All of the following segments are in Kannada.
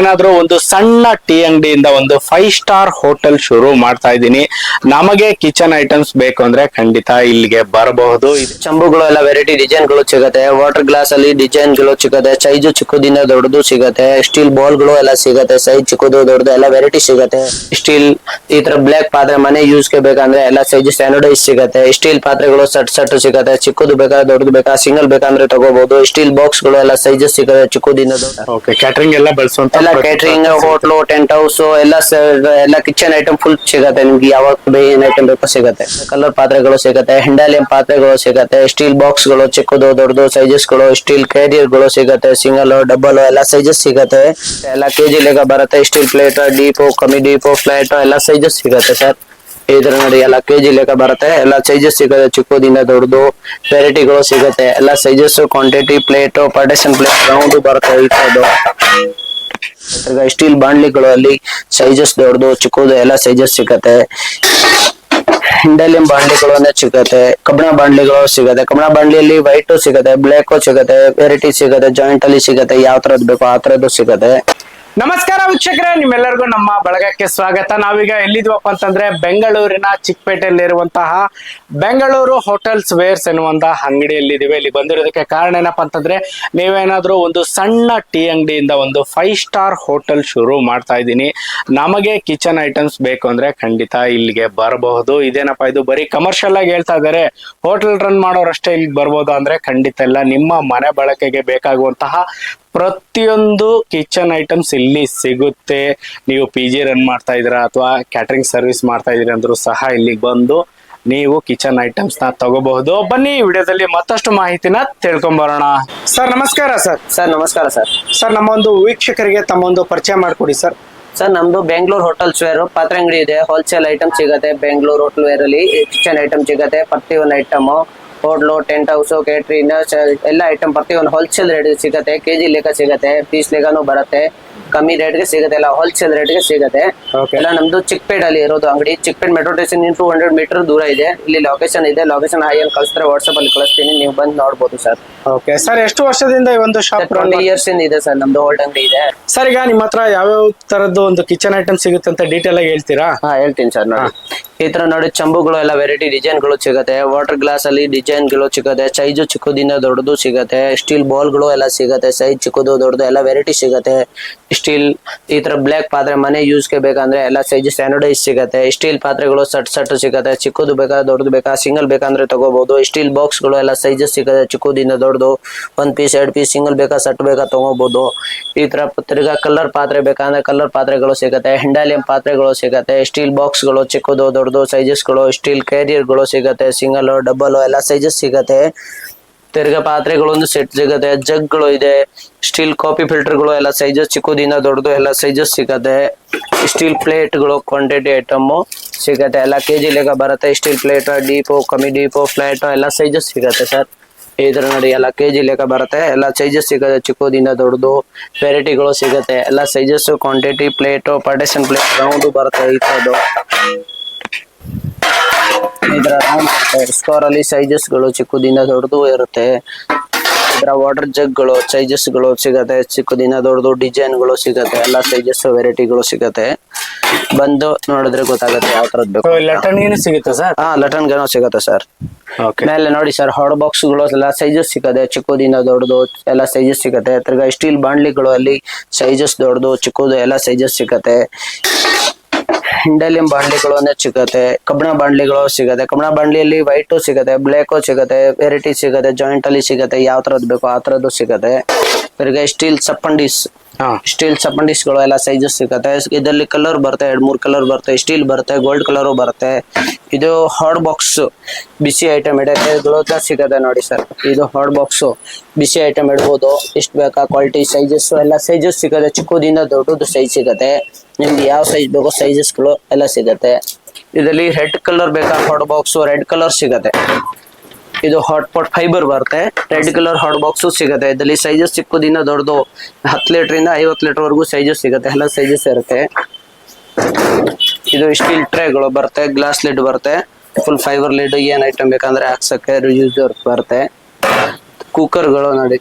ಏನಾದ್ರೂ ಒಂದು ಸಣ್ಣ ಟೀ ಅಂಗಡಿಯಿಂದ ಒಂದು ಫೈವ್ ಸ್ಟಾರ್ ಹೋಟೆಲ್ ಶುರು ಮಾಡ್ತಾ ಇದ್ದೀನಿ. ನಮಗೆ ಕಿಚನ್ ಐಟಮ್ಸ್ ಬೇಕು ಅಂದ್ರೆ ಖಂಡಿತ ಇಲ್ಲಿಗೆ ಬರಬಹುದು. ಚಂಬುಗಳು ಎಲ್ಲ ವೆರೈಟಿ ಡಿಸೈನ್ಗಳು ಸಿಗುತ್ತೆ. ವಾಟರ್ ಗ್ಲಾಸ್ ಅಲ್ಲಿ ಡಿಸೈನ್ಗಳು ಸಿಗುತ್ತೆ. ಸೈಜ್ ಚಿಕ್ಕದಿಂದ ದೊಡ್ಡದು ಸಿಗುತ್ತೆ. ಸ್ಟೀಲ್ ಬಾಲ್ಗಳು ಎಲ್ಲ ಸಿಗುತ್ತೆ. ಸೈಜ್ ಚಿಕ್ಕದು ದೊಡ್ಡದು ಎಲ್ಲ ವೆರೈಟಿ ಸಿಗುತ್ತೆ. ಸ್ಟೀಲ್ ಈ ತರ ಬ್ಲಾಕ್ ಪಾತ್ರೆ ಮನೆ ಯೂಸ್ಗೆ ಬೇಕಂದ್ರೆ ಎಲ್ಲ ಸೈಜ್ ಸ್ಟ್ಯಾಂಡರ್ಡೈಸ್ ಸಿಗುತ್ತೆ. ಸ್ಟೀಲ್ ಪಾತ್ರೆಗಳು ಸಟ್ ಸಟ್ ಸಿಗುತ್ತೆ. ಚಿಕ್ಕದು ಬೇಕಾದ್ರೆ ದೊಡ್ಡದು ಬೇಕಾ ಸಿಂಗಲ್ ಬೇಕಂದ್ರೆ ತಗೋಬಹುದು. ಸ್ಟೀಲ್ ಬಾಕ್ಸ್ಗಳು ಎಲ್ಲ ಸೈಜಸ್ ಸಿಗುತ್ತೆ. ಚಿಕ್ಕದಿಂದ ಕ್ಯಾಟರಿಂಗ್ ಎಲ್ಲ ಬಳಸುವಂತ ಎಲ್ಲ ಕೇಟರಿಂಗ್ ಹೋಟ್ಲು ಟೆಂಟ್ ಹೌಸ್ ಎಲ್ಲ ಸ- ಎಲ್ಲ ಕಿಚನ್ ಐಟಮ್ ಫುಲ್ ಸಿಗುತ್ತೆ. ನಿಮ್ಗೆ ಯಾವಾಗ ಏನ್ ಐಟಮ್ ಬೇಕೋ ಸಿಗುತ್ತೆ. ಕಲರ್ ಪಾತ್ರೆಗಳು ಸಿಗುತ್ತೆ ಹಿಂಡಾಲಿಯಂ ಪಾತ್ರೆಗಳು ಸಿಗುತ್ತೆ ಸ್ಟೀಲ್ ಬಾಕ್ಸ್ಗಳು ಚಿಕ್ಕದು ದೊಡ್ಡದು ಸೈಜಸ್ಗಳು ಸ್ಟೀಲ್ ಕ್ಯಾರಿಯರ್ಗಳು ಸಿಗುತ್ತೆ ಸಿಂಗಲ್ ಡಬಲ್ ಎಲ್ಲ ಸೈಜಸ್ ಸಿಗುತ್ತೆ. ಎಲ್ಲ ಕೆಜಿ ಲೆಕ್ಕ ಬರುತ್ತೆ ಸ್ಟೀಲ್ ಪ್ಲೇಟ್ ಡೀಪು ಕಮ್ಮಿ ಡೀಪು ಫ್ಲೈಟ್ ಎಲ್ಲ ಸೈಜಸ್ ಸಿಗುತ್ತೆ ಸರ್ ಇದ್ರ ನೋಡಿ ಎಲ್ಲ ಕೆಜಿ ಲೆಕ್ಕ ಬರುತ್ತೆ ಎಲ್ಲ ಸೈಜಸ್ ಸಿಗುತ್ತೆ ಚಿಕ್ಕದಿಂದ ದೊಡ್ಡದು ವೆರೈಟಿಗಳು ಸಿಗುತ್ತೆ ಎಲ್ಲ sizes quantity plate partition plate round ಬರುತ್ತೆ ಈ ತರದ್ದು ತಿರ್ಗಾ ಸ್ಟೀಲ್ ಬಾಂಡ್ಲಿಗಳು ಅಲ್ಲಿ ಸೈಜಸ್ ದೊಡ್ಡದು, ಚಿಕ್ಕದು ಎಲ್ಲ ಸೈಜಸ್ ಸಿಗತ್ತೆ. ಹಿಂಡಲಿಯಂ ಬಾಂಡ್ಲಿಗಳು ಸಿಗತ್ತೆ, ಕಬ್ಬಣ ಬಾಂಡ್ಲಿಗಳು ಸಿಗತ್ತೆ, ಕಬ್ಬಣ ಬಾಂಡ್ಲಿಯಲ್ಲಿ ವೈಟ್ ಸಿಗತ್ತೆ ಬ್ಲಾಕ್ ಸಿಗತ್ತೆ ವೆರೈಟಿ ಸಿಗತ್ತೆ ಜಾಯಿಂಟ್ ಅಲ್ಲಿ ಸಿಗತ್ತೆ, ಯಾವ ತರದ್ ಬೇಕೋ ಆ ತರದ್ದು ಸಿಗತ್ತೆ. ನಮಸ್ಕಾರ ವೀಕ್ಷಕರೇ, ನಿಮ್ಮೆಲ್ಲರಿಗೂ ನಮ್ಮ ಬಳಗಕ್ಕೆ ಸ್ವಾಗತ. ನಾವೀಗ ಎಲ್ಲಿದ್ವಪ್ಪ ಅಂತಂದ್ರೆ ಬೆಂಗಳೂರಿನ ಚಿಕ್ಕಪೇಟೆಯಲ್ಲಿರುವಂತಹ ಬೆಂಗಳೂರು ಹೋಟೆಲ್ಸ್ ವೇರ್ಸ್ ಎನ್ನುವಂತಹ ಅಂಗಡಿಯಲ್ಲಿದ್ದೀವಿ ಇಲ್ಲಿ ಬಂದಿರೋದಕ್ಕೆ ಕಾರಣ ಏನಪ್ಪ ಅಂತಂದ್ರೆ ನೀವೇನಾದ್ರೂ ಒಂದು ಸಣ್ಣ ಟೀ ಅಂಗಡಿಯಿಂದ ಒಂದು ಫೈವ್ ಸ್ಟಾರ್ ಹೋಟೆಲ್ ಶುರು ಮಾಡ್ತಾ ಇದ್ದೀನಿ. ನಮಗೆ ಕಿಚನ್ ಐಟಮ್ಸ್ ಬೇಕು ಅಂದ್ರೆ ಖಂಡಿತ ಇಲ್ಲಿಗೆ ಬರಬಹುದು. ಇದೇನಪ್ಪ, ಇದು ಬರೀ ಕಮರ್ಷಿಯಲ್ ಆಗಿ ಹೇಳ್ತಾ ಇದ್ದಾರೆ. ಹೋಟೆಲ್ ರನ್ ಮಾಡೋರಷ್ಟೇ ಇಲ್ಲಿಗೆ ಬರ್ಬೋದು ಅಂದ್ರೆ ಖಂಡಿತ ಇಲ್ಲ. ನಿಮ್ಮ ಮನೆ ಬಳಕೆಗೆ ಬೇಕಾಗುವಂತಹ ಪ್ರತಿಯೊಂದು ಕಿಚನ್ ಐಟಮ್ಸ್ ಇಲ್ಲಿ ಸಿಗುತ್ತೆ. ನೀವು ಪಿ ಜಿ ರನ್ ಮಾಡ್ತಾ ಇದ್ದೀರಾ ಅಥವಾ ಕ್ಯಾಟರಿಂಗ್ ಸರ್ವಿಸ್ ಮಾಡ್ತಾ ಇದ್ದೀರಾ ಅಂದ್ರೂ ಸಹ ಇಲ್ಲಿಗೆ ಬಂದು ನೀವು ಕಿಚನ್ ಐಟಮ್ಸ್ನ ತಗೋಬಹುದು. ಬನ್ನಿ ವಿಡಿಯೋದಲ್ಲಿ ಮತ್ತಷ್ಟು ಮಾಹಿತಿನ ತಿಳ್ಕೊಂಬರೋಣ. ಸರ್ ನಮಸ್ಕಾರ ಸರ್. ಸರ್ ನಮಸ್ಕಾರ ಸರ್. ಸರ್ ನಮ್ಮ ಒಂದು ವೀಕ್ಷಕರಿಗೆ ತಮ್ಮೊಂದು ಪರಿಚಯ ಮಾಡಿಕೊಡಿ ಸರ್. ಸರ್ ನಮ್ದು ಬೆಂಗಳೂರು ಹೋಟೆಲ್ಸ್ ವೇರು ಪಾತ್ರೆ ಅಂಗಡಿ ಇದೆ. ಹೋಲ್ಸೇಲ್ ಐಟಮ್ ಸಿಗುತ್ತೆ ಬೆಂಗಳೂರು ಹೋಟೆಲ್ ವೇರಲ್ಲಿ ಅಲ್ಲಿ. ಕಿಚನ್ ಐಟಮ್ ಸಿಗುತ್ತೆ. ಪ್ರತಿಯೊಂದು item hotel tent house catering ಎಲ್ಲ ಐಟಮ್ ಪ್ರತಿಯೊಂದು ಹೋಲ್ಸೇಲ್ ರೇಟ್ ಸಿಗುತ್ತೆ ಕೆ ಜಿ ಲೆಕ್ಕ ಸಿಗುತ್ತೆ ಪೀಸ್ ಲೆಕ್ಕನೂ ಬರುತ್ತೆ. ಕಮ್ಮಿ ರೇಟ್ಗೆ ಸಿಗುತ್ತೆ ಎಲ್ಲ ಹೋಲ್ಸೇಲ್ ರೇಟ್ಗೆ ಸಿಗುತ್ತೆ. ಎಲ್ಲ ನಮ್ದು ಚಿಕ್ಕಪೇಟ್ ಅಲ್ಲಿ ಇರೋದು ಅಂಗಡಿ. Chickpet metro station two hundred metre ದೂರ ಇದೆ. ಇಲ್ಲಿ ಲೊಕೇಶನ್ ಇದೆ. ಲೊಕೇಶನ್ ಹೈ ಅಲ್ಲಿ ಕಳಿಸ್ತಾರೆ. ವಾಟ್ಸಪ್ ಅಲ್ಲಿ ಕಳಿಸ್ತೀನಿ. ನೀವು ಬಂದು ನೋಡಬಹುದು ಸರ್. ಓಕೆ ಸರ್ ಎಷ್ಟು ವರ್ಷದಿಂದ ಈ ಒಂದು ಶಾಪ್ ಟ್ವೆಂಟಿ ಇಯರ್ಸ್ ಇಂದ ಇದೆ ಸರ್ ನಮ್ದು ಓಲ್ಡ್ ಅಂಗಡಿ ಇದೆ. ಸರ್ ಈಗ ನಿಮ್ಮ ಹತ್ರ ಯಾವ್ಯಾವ ತರದ್ದು ಒಂದು ಕಿಚನ್ ಐಟಮ್ ಸಿಗುತ್ತೆ ಅಂತ ಡೀಟೇಲ್ ಆಗಿ ಹೇಳ್ತೀರಾ? ಹಾ ಹೇಳ್ತೀನಿ ಸರ್ ನೋಡಿ. ಈ ತರ ನೋಡಿ ಚಂಬುಗಳು ಎಲ್ಲ ವೆರೈಟಿ ಡಿಸೈನ್ಗಳು ಸಿಗುತ್ತೆ. ವಾಟರ್ ಗ್ಲಾಸ್ ಅಲ್ಲಿ ಡಿಸೈನ್ಗಳು ಸಿಗುತ್ತೆ. ಸೈಜು ಚಿಕ್ಕದಿಂದ ದೊಡ್ಡದು ಸಿಗುತ್ತೆ. ಸ್ಟೀಲ್ ಬಾಲ್ಗಳು ಎಲ್ಲ ಸಿಗುತ್ತೆ. ಸೈಜ್ ಚಿಕ್ಕದು ದೊಡ್ಡದು ಎಲ್ಲ ವೆರೈಟಿ ಸಿಗತ್ತೆ. ಸ್ಟೀಲ್ ಈ ತರ ಬ್ಲ್ಯಾಕ್ ಪಾತ್ರೆ ಮನೆ ಯೂಸ್ಗೆ ಬೇಕಂದ್ರೆ ಎಲ್ಲ ಸೈಜ್ ಸ್ಟ್ಯಾಂಡರ್ಡೈಸ್ ಸಿಗುತ್ತೆ. ಸ್ಟೀಲ್ ಪಾತ್ರೆಗಳು ಸಟ್ ಸಟ್ ಸಿಗುತ್ತೆ. ಚಿಕ್ಕದು ಬೇಕಾ, ದೊಡ್ಡದು ಬೇಕಾ ಸಿಂಗಲ್ ಬೇಕಂದ್ರೆ ತಗೋಬಹುದು ಸ್ಟೀಲ್ ಬಾಕ್ಸ್ಗಳು ಎಲ್ಲ ಸೈಜಸ್ ಸಿಗತ್ತೆ. ಚಿಕ್ಕದಿಂದ ದೊಡ್ಡದು ಒಂದ್ ಪೀಸ್ ಎರಡ್ ಪೀಸ್ ಸಿಂಗಲ್ ಬೇಕಾ ಸಟ್ ಬೇಕಾ ತಗೋಬಹುದು ಈ ತರ ತಿರ್ಗಾ ಕಲರ್ ಪಾತ್ರೆ ಬೇಕಂದ್ರೆ ಕಲರ್ ಪಾತ್ರೆಗಳು ಸಿಗುತ್ತೆ. ಹೆಂಡಾಲಿಯಂ ಪಾತ್ರೆಗಳು ಸಿಗುತ್ತೆ. ಸ್ಟೀಲ್ ಬಾಕ್ಸ್ಗಳು, ಚಿಕ್ಕದು, ದೊಡ್ಡದು ಸೈಜಸ್ಗಳು ಸ್ಟೀಲ್ ಕ್ಯಾರಿಯರ್ಗಳು ಸಿಗತ್ತೆ. ಸಿಂಗಲ್ ಡಬಲ್ ಎಲ್ಲ ಸೈಜಸ್ ಸಿಗತ್ತೆ. ತಿರ್ಗಾ ಪಾತ್ರೆಗಳೊಂದು ಸೆಟ್ ಸಿಗತ್ತೆ ಜಗ್ಗಳು ಇದೆ ಸ್ಟೀಲ್ ಕಾಫಿ ಫಿಲ್ಟರ್ಗಳು ಎಲ್ಲ ಸೈಜಸ್ ಚಿಕ್ಕದಿಂದ ದೊಡ್ಡದು ಎಲ್ಲ ಸೈಜಸ್ ಸಿಗತ್ತೆ. ಸ್ಟೀಲ್ ಪ್ಲೇಟ್ಗಳು ಕ್ವಾಂಟಿಟಿ ಐಟಮ್ ಸಿಗತ್ತೆ, ಎಲ್ಲ ಕೆಜಿ ಲೆಕ್ಕ ಬರುತ್ತೆ ಸ್ಟೀಲ್ ಪ್ಲೇಟ್ ಡೀಪೋ ಕಮ್ಮಿ ಡೀಪೋ ಫ್ಲೈಟ್ ಎಲ್ಲ ಸೈಜಸ್ ಸಿಗತ್ತೆ ಸರ್ ಇದ್ರ ನೋಡಿ ಎಲ್ಲ ಕೆಜಿ ಲೆಕ್ಕ ಬರುತ್ತೆ, ಎಲ್ಲ ಸೈಜಸ್ ಸಿಗುತ್ತೆ, ಚಿಕ್ಕದಿಂದ ದೊಡ್ಡದು ವೆರೈಟಿಗಳು ಸಿಗುತ್ತೆ, ಎಲ್ಲ sizes quantity plate partition plate round ಬರುತ್ತೆ, ಈ ತರದ್ದು ಇದರ ಸ್ಕೋರ್ ಸ್ಟೋರ್ ಅಲ್ಲಿ ಸೈಜಸ್ಗಳು ಚಿಕ್ಕದಿಂದ ದೊಡ್ಡದು ಇರುತ್ತೆ. ಇದರ ವಾಟರ್ ಜಗ್ಗಳು ಸೈಜಸ್ಗಳು ಸಿಗತ್ತೆ. ಚಿಕ್ಕದಿಂದ ದೊಡ್ಡದು ಡಿಸೈನ್ಗಳು ಸಿಗತ್ತೆ. ಎಲ್ಲ ಸೈಜಸ್ ವೆರೈಟಿಗಳು ಸಿಗತ್ತೆ. ಬಂದು ನೋಡಿದ್ರೆ ಗೊತ್ತಾಗುತ್ತೆ ಯಾವ ತರದ್ ಬೇಕು ಲಟನ್ ಸಿಗುತ್ತೆ ಸರ್? ಹಾ ಲಟನ್ ಗನೋ ಸಿಗತ್ತೆ ಸರ್. ಮೇಲೆ ನೋಡಿ ಸರ್ ಹಾಟ್ ಬಾಕ್ಸ್ಗಳು ಎಲ್ಲ ಸೈಜಸ್ ಸಿಗತ್ತೆ. ಚಿಕ್ಕದಿಂದ ದೊಡ್ಡದು ಎಲ್ಲ ಸೈಜಸ್ ಸಿಗತ್ತೆ. ತಿರ್ಗಾ ಸ್ಟೀಲ್ ಬಾಂಡ್ಲಿಗಳು ಅಲ್ಲಿ ಸೈಜಸ್ ದೊಡ್ಡದು ಚಿಕ್ಕದು ಎಲ್ಲ ಸೈಜಸ್ ಸಿಗತ್ತೆ. ಹಿಂಡಲಿಯಂ ಬಾಂಡ್ಲಿಗಳು ಅಂದ್ರೆ ಸಿಗತ್ತೆ, ಕಬ್ಬಣ ಬಾಂಡ್ಲಿಗಳು ಸಿಗತ್ತೆ, ಕಬ್ಬಣ ಬಾಂಡ್ಲಿಯಲ್ಲಿ ವೈಟು ಸಿಗತ್ತೆ, ಬ್ಲ್ಯಾಕು ಸಿಗತ್ತೆ, ವೆರೈಟಿ ಸಿಗತ್ತೆ ಜಾಯಿಂಟ್ ಅಲ್ಲಿ ಸಿಗತ್ತೆ, ಯಾವ ತರದ್ ಬೇಕು ಆ ತರದ್ದು ಸಿಗತ್ತೆ. ತಿರ್ಗಾ ಸ್ಟೀಲ್ ಸಪ್ಪಂಡಿಸ್ ಹಾ. ಸ್ಟೀಲ್ ಸಪಂಡಿಸ್ಗಳು ಎಲ್ಲ ಸೈಜಸ್ ಸಿಗುತ್ತೆ. ಇದರಲ್ಲಿ ಕಲರ್ ಬರುತ್ತೆ ಎರಡ್ ಮೂರ್ ಕಲರ್ ಬರುತ್ತೆ ಸ್ಟೀಲ್ ಬರುತ್ತೆ ಗೋಲ್ಡ್ ಕಲರ್ ಬರುತ್ತೆ. ಇದು ಹಾರ್ಡ್ ಬಾಕ್ಸ್ ಬಿಸಿ ಐಟಮ್ ಇಡೋಕೆಗಳು ಸಿಗತ್ತೆ ನೋಡಿ ಸರ್ ಇದು ಹಾರ್ಡ್ ಬಾಕ್ಸ್ ಬಿಸಿ ಐಟಮ್ ಇಡ್ಬೋದು. ಎಷ್ಟು ಬೇಕಾ ಕ್ವಾಲಿಟಿ ಸೈಜಸ್ ಎಲ್ಲ ಸೈಜಸ್ ಸಿಗುತ್ತೆ. ಚಿಕ್ಕದಿಂದ ದೊಡ್ಡದು ಸೈಜ್ ಸಿಗುತ್ತೆ. ನಿಮ್ಗೆ ಯಾವ ಸೈಜ್ ಬೇಕೋ ಸೈಜಸ್ಗಳು ಎಲ್ಲ ಸಿಗುತ್ತೆ. ಇದರಲ್ಲಿ ರೆಡ್ ಕಲರ್ ಬೇಕಾ? ಹಾರ್ಡ್ ಬಾಕ್ಸ್ ರೆಡ್ ಕಲರ್ ಸಿಗತ್ತೆ. ಇದು ಹಾಟ್ ಪಾಟ್ ಫೈಬರ್ ಬರುತ್ತೆ ರೆಡ್ ಕಲರ್ ಹಾಟ್ ಬಾಕ್ಸು ಸಿಗುತ್ತೆ. ಇದರಲ್ಲಿ ಸೈಜಸ್ ಚಿಕ್ಕದಿಂದ ದೊಡ್ಡದು ಹತ್ತು ಇಂದ ಐವತ್ತು ಲೀಟರ್ ವರೆಗೂ ಸೈಜಸ್ ಸಿಗುತ್ತೆ. ಎಲ್ಲ ಸೈಜಸ್ ಇರುತ್ತೆ. ಇದು ಸ್ಟೀಲ್ ಟ್ರೇಗಳು ಬರುತ್ತೆ. ಗ್ಲಾಸ್ ಲಿಡ್ ಬರುತ್ತೆ. ಫುಲ್ ಫೈಬರ್ ಲಿಡ್ ಏನ್ ಐಟಮ್ ಬೇಕಂದ್ರೆ ಹಾಕ್ಸಕ್ಕೆ ಯೂಸ್ ಬರುತ್ತೆ. ಕುಕ್ಕರ್ಗಳು ನೋಡಿ.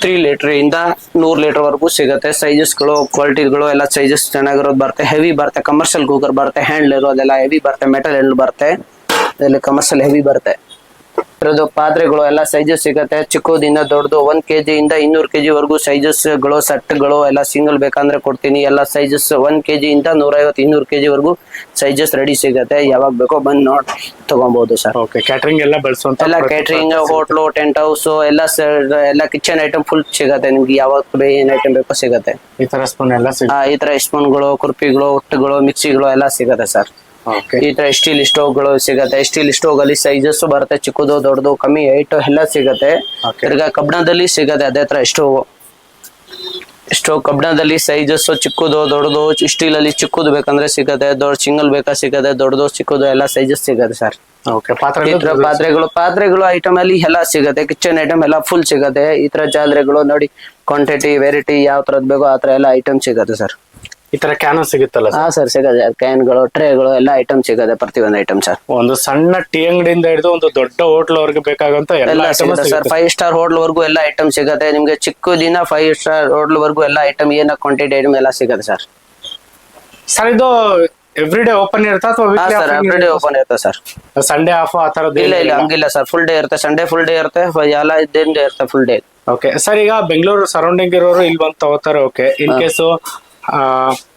ತ್ರೀ ಲೀಟರ್ ಇಂದ ನೂರ್ ಲೀಟರ್ ವರೆಗೂ ಸಿಗುತ್ತೆ. ಸೈಜಸ್ಗಳು ಕ್ವಾಲಿಟಿಗಳು ಎಲ್ಲ ಸೈಜಸ್ ಚೆನ್ನಾಗಿರೋದು ಬರುತ್ತೆ. ಹೆವಿ ಬರುತ್ತೆ. ಕಮರ್ಷಿಯಲ್ ಕುಕ್ಕರ್ ಬರುತ್ತೆ. ಹ್ಯಾಂಡ್ಲ್ ಇರೋದೆಲ್ಲ ಹೆವಿ ಬರುತ್ತೆ. ಮೆಟಲ್ ಹ್ಯಾಂಡ್ಲ್ ಬರುತ್ತೆ. ಇದರಲ್ಲಿ ಕಮರ್ಷಿಯಲ್ ಹೆವಿ ಬರುತ್ತೆ. ಇರೋದು ಪಾತ್ರೆಗಳು ಎಲ್ಲ ಸೈಜಸ್ ಸಿಗುತ್ತೆ. ಚಿಕ್ಕದಿಂದ ದೊಡ್ಡದು ಒಂದ್ ಕೆಜಿ ಇಂದ ಇನ್ನೂರು ಕೆಜಿ ವರೆಗೂ ಸೈಜಸ್ಗಳು ಸೆಟ್ಗಳು ಎಲ್ಲ ಸಿಂಗಲ್ ಬೇಕಂದ್ರೆ ಕೊಡ್ತೀನಿ. ಎಲ್ಲ ಸೈಜಸ್ ಒಂದ್ ಕೆಜಿ ಇಂದ ನೂರೈವತ್ತು ಇನ್ನೂರು ಕೆಜಿ ವರೆಗೂ ಸೈಜಸ್ ರೆಡಿ ಸಿಗುತ್ತೆ. ಯಾವಾಗ ಬೇಕೋ ಬಂದ್ ನೋಡಿ ತಗೊಬಹುದು ಸರ್. ಓಕೆ ಕ್ಯಾಟ್ರಿಂಗ್ ಎಲ್ಲ ಬಳಸುವಂತ ಎಲ್ಲ ಕ್ಯಾಟ್ರಿಂಗ್ ಹೋಟ್ಲು ಟೆಂಟ್ ಹೌಸ್ ಎಲ್ಲ ಎಲ್ಲ ಕಿಚನ್ ಐಟಮ್ ಫುಲ್ ಸಿಗುತ್ತೆ. ನಿಮ್ಗೆ ಯಾವಾಗ ಏನ್ ಐಟಮ್ ಬೇಕೋ ಸಿಗತ್ತೆ. ಈ ತರ ಸ್ಪೂನ್ ಎಲ್ಲ ಈ ತರ ಸ್ಪೂನ್ಗಳು ಕುರ್ಪಿಗಳು ಹುಟ್ಟುಗಳು ಮಿಕ್ಸಿಗಳು ಎಲ್ಲ ಸಿಗತ್ತೆ ಸರ್. ಈ ತರ ಸ್ಟೀಲ್ ಸ್ಟೋವ್ಗಳು ಸಿಗತ್ತೆ. ಸ್ಟೀಲ್ ಸ್ಟೋವ್ ಅಲ್ಲಿ ಸೈಜಸ್ ಬರುತ್ತೆ. ಚಿಕ್ಕದು ದೊಡ್ಡದು ಕಮ್ಮಿ ಹೈಟ್ ಎಲ್ಲ ಸಿಗತ್ತೆ. ತಿರ್ಗಾ ಕಬ್ಬಣದಲ್ಲಿ ಸಿಗತ್ತೆ ಅದೇ ತರ ಸ್ಟೋವ್ ಸ್ಟೋವ್ ಕಬ್ಬಣದಲ್ಲಿ ಸೈಜಸ್ ಚಿಕ್ಕದು ದೊಡ್ಡದು ಸ್ಟೀಲ್ ಅಲ್ಲಿ ಚಿಕ್ಕದು ಬೇಕಂದ್ರೆ ಸಿಗತ್ತೆ. ದೊಡ್ಡ ಸಿಂಗಲ್ ಬೇಕಾ ಸಿಗತ್ತೆ. ದೊಡ್ಡದು ಚಿಕ್ಕದು ಎಲ್ಲ ಸೈಜಸ್ ಸಿಗತ್ತೆ ಸರ್ ಪಾತ್ರೆಗಳು ಪಾತ್ರೆಗಳು ಐಟಮ್ ಅಲ್ಲಿ ಎಲ್ಲ ಸಿಗತ್ತೆ. ಕಿಚನ್ ಐಟಮ್ ಎಲ್ಲ ಫುಲ್ ಸಿಗತ್ತೆ. ಈ ತರ ಜಾಲರೆಗಳು ನೋಡಿ ಕ್ವಾಂಟಿಟಿ ವೆರೈಟಿ ಯಾವ ತರದ್ ಬೇಕೋ ಆ ತರ ಎಲ್ಲ ಐಟಮ್ ಸಿಗತ್ತೆ ಸರ್ ಈ ತರ ಕ್ಯಾನ್ ಸಿಗುತ್ತಲ್ಲ ಹಾ ಸರ್ ಸಿಗದೆ ಕ್ಯಾನ್ಗಳು ಟ್ರೇಗಳು ಎಲ್ಲ ಐಟಮ್ ಸಿಗತ್ತೆ ಪ್ರತಿಯೊಂದು ಐಟಮ್ ಸರ್ ಒಂದು ಸಣ್ಣ ಟೀ ಅಂಗಡಿಯಿಂದ ಹಿಡಿದು ಒಂದು ದೊಡ್ಡ ಹೋಟ್ಲ್ ಅವ್ರಿಗೆ ಬೇಕಾಗಂತ ಎಲ್ಲ ಎಲ್ಲ ಐಟಮ್ ಸಿಗುತ್ತೆ ಸರ್ ಫೈವ್ ಸ್ಟಾರ್ ಹೋಟ್ಲ್ ವರ್ಗೂ ಎಲ್ಲ ಐಟಮ್ ಸಿಗತ್ತೆ. ನಿಮ್ಗೆ ಚಿಕ್ಕದಿನ ಫೈವ್ ಸ್ಟಾರ್ ಹೋಟ್ಲ್ ವರ್ಗೂ ಎಲ್ಲ ಐಟಮ್ ಏನ ಕ್ವಾಂಟಿಟಿ ಐಟಮ್ ಎಲ್ಲ ಸಿಗತ್ತೆ ಸರ್ ಸರ್ ಇದು ಎವ್ರಿ ಡೇ ಓಪನ್ ಇರುತ್ತಾ ಹಾ ಸರ್ ಎವ್ರಿ ಡೇ ಓಪನ್ ಇರುತ್ತೆ? ಸರ್ ಸಂಡೇ ಆಫ್ ಆ ತರದ್ದು ಇಲ್ಲ ಇಲ್ಲ ಹಂಗಿಲ್ಲ ಸರ್ ಫುಲ್ ಡೇ ಇರುತ್ತೆ ಸಂಡೇ ಫುಲ್ ಡೇ ಇರುತ್ತೆ ಎಲ್ಲ ಡೇ ಇರುತ್ತೆ ಫುಲ್ ಡೇ ಓಕೆ ಸರ್ ಈಗ ಬೆಂಗಳೂರು ಸರೌಂಡಿಂಗ್ ಇರೋರು ಇಲ್ಲಿ ಬಂದು ತಗೋತಾರೆ ಓಕೆ ಇನ್ ಕೇಸು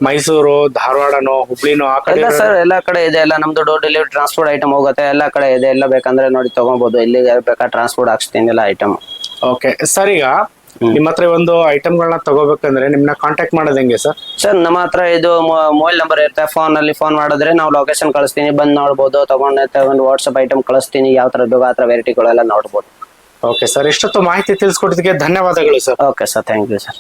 ಮೈಸೂರು ಧಾರವಾಡನೋ ಹುಬ್ಳಿನೋ ಆ ಕಡೆ ಎಲ್ಲ ಸರ್ ಎಲ್ಲ ಕಡೆ ಇದೆ. ಎಲ್ಲ ನಮ್ದು ಡೋರ್ ಡೆಲಿವರಿ ಟ್ರಾನ್ಸ್ಪೋರ್ಟ್ ಐಟಮ್ ಹೋಗುತ್ತೆ. ಎಲ್ಲ ಕಡೆ ಇದೆ. ಎಲ್ಲ ಬೇಕಂದ್ರೆ ನೋಡಿ ತಗೋಬಹುದು ಇಲ್ಲಿ ಬೇಕಾ ಟ್ರಾನ್ಸ್ಪೋರ್ಟ್ ಹಾಕ್ಸ್ತೀನಿ ಎಲ್ಲ ಐಟಮ್ ಓಕೆ ಸರ್ ಈಗ ನಿಮ್ಮ ಹತ್ರ ಒಂದು ಐಟಮ್ಗಳನ್ನ ತಗೋಬೇಕಂದ್ರೆ ನಿಮ್ನ ಕಾಂಟ್ಯಾಕ್ಟ್ ಮಾಡೋದು ಹೆಂಗೆ ಸರ್ ಸರ್ ನಮ್ಮ ಹತ್ರ ಇದು ಮೊಬೈಲ್ ನಂಬರ್ ಇರುತ್ತೆ. ಫೋನ್ ಅಲ್ಲಿ ಫೋನ್ ಮಾಡಿದ್ರೆ ನಾವು ಲೊಕೇಶನ್ ಕಳಿಸ್ತೀನಿ. ಬಂದು ನೋಡ್ಬೋದು. ತಗೊಂಡ್ ಒಂದು ವಾಟ್ಸ್ಆಪ್ ಐಟಮ್ ಕಳಿಸ್ತೀನಿ. ಯಾವ ತರ ಬೇಕು ಆ ತರ ವೆರೈಟಿಗಳೆಲ್ಲ ನೋಡ್ಬೋದು. ಓಕೆ ಸರ್ ಇಷ್ಟೊತ್ತು ಮಾಹಿತಿ ತಿಳಿಸ್ಕೊಟ್ಟಿದ್ದಕ್ಕೆ ಧನ್ಯವಾದಗಳು sir okay sir thank you sir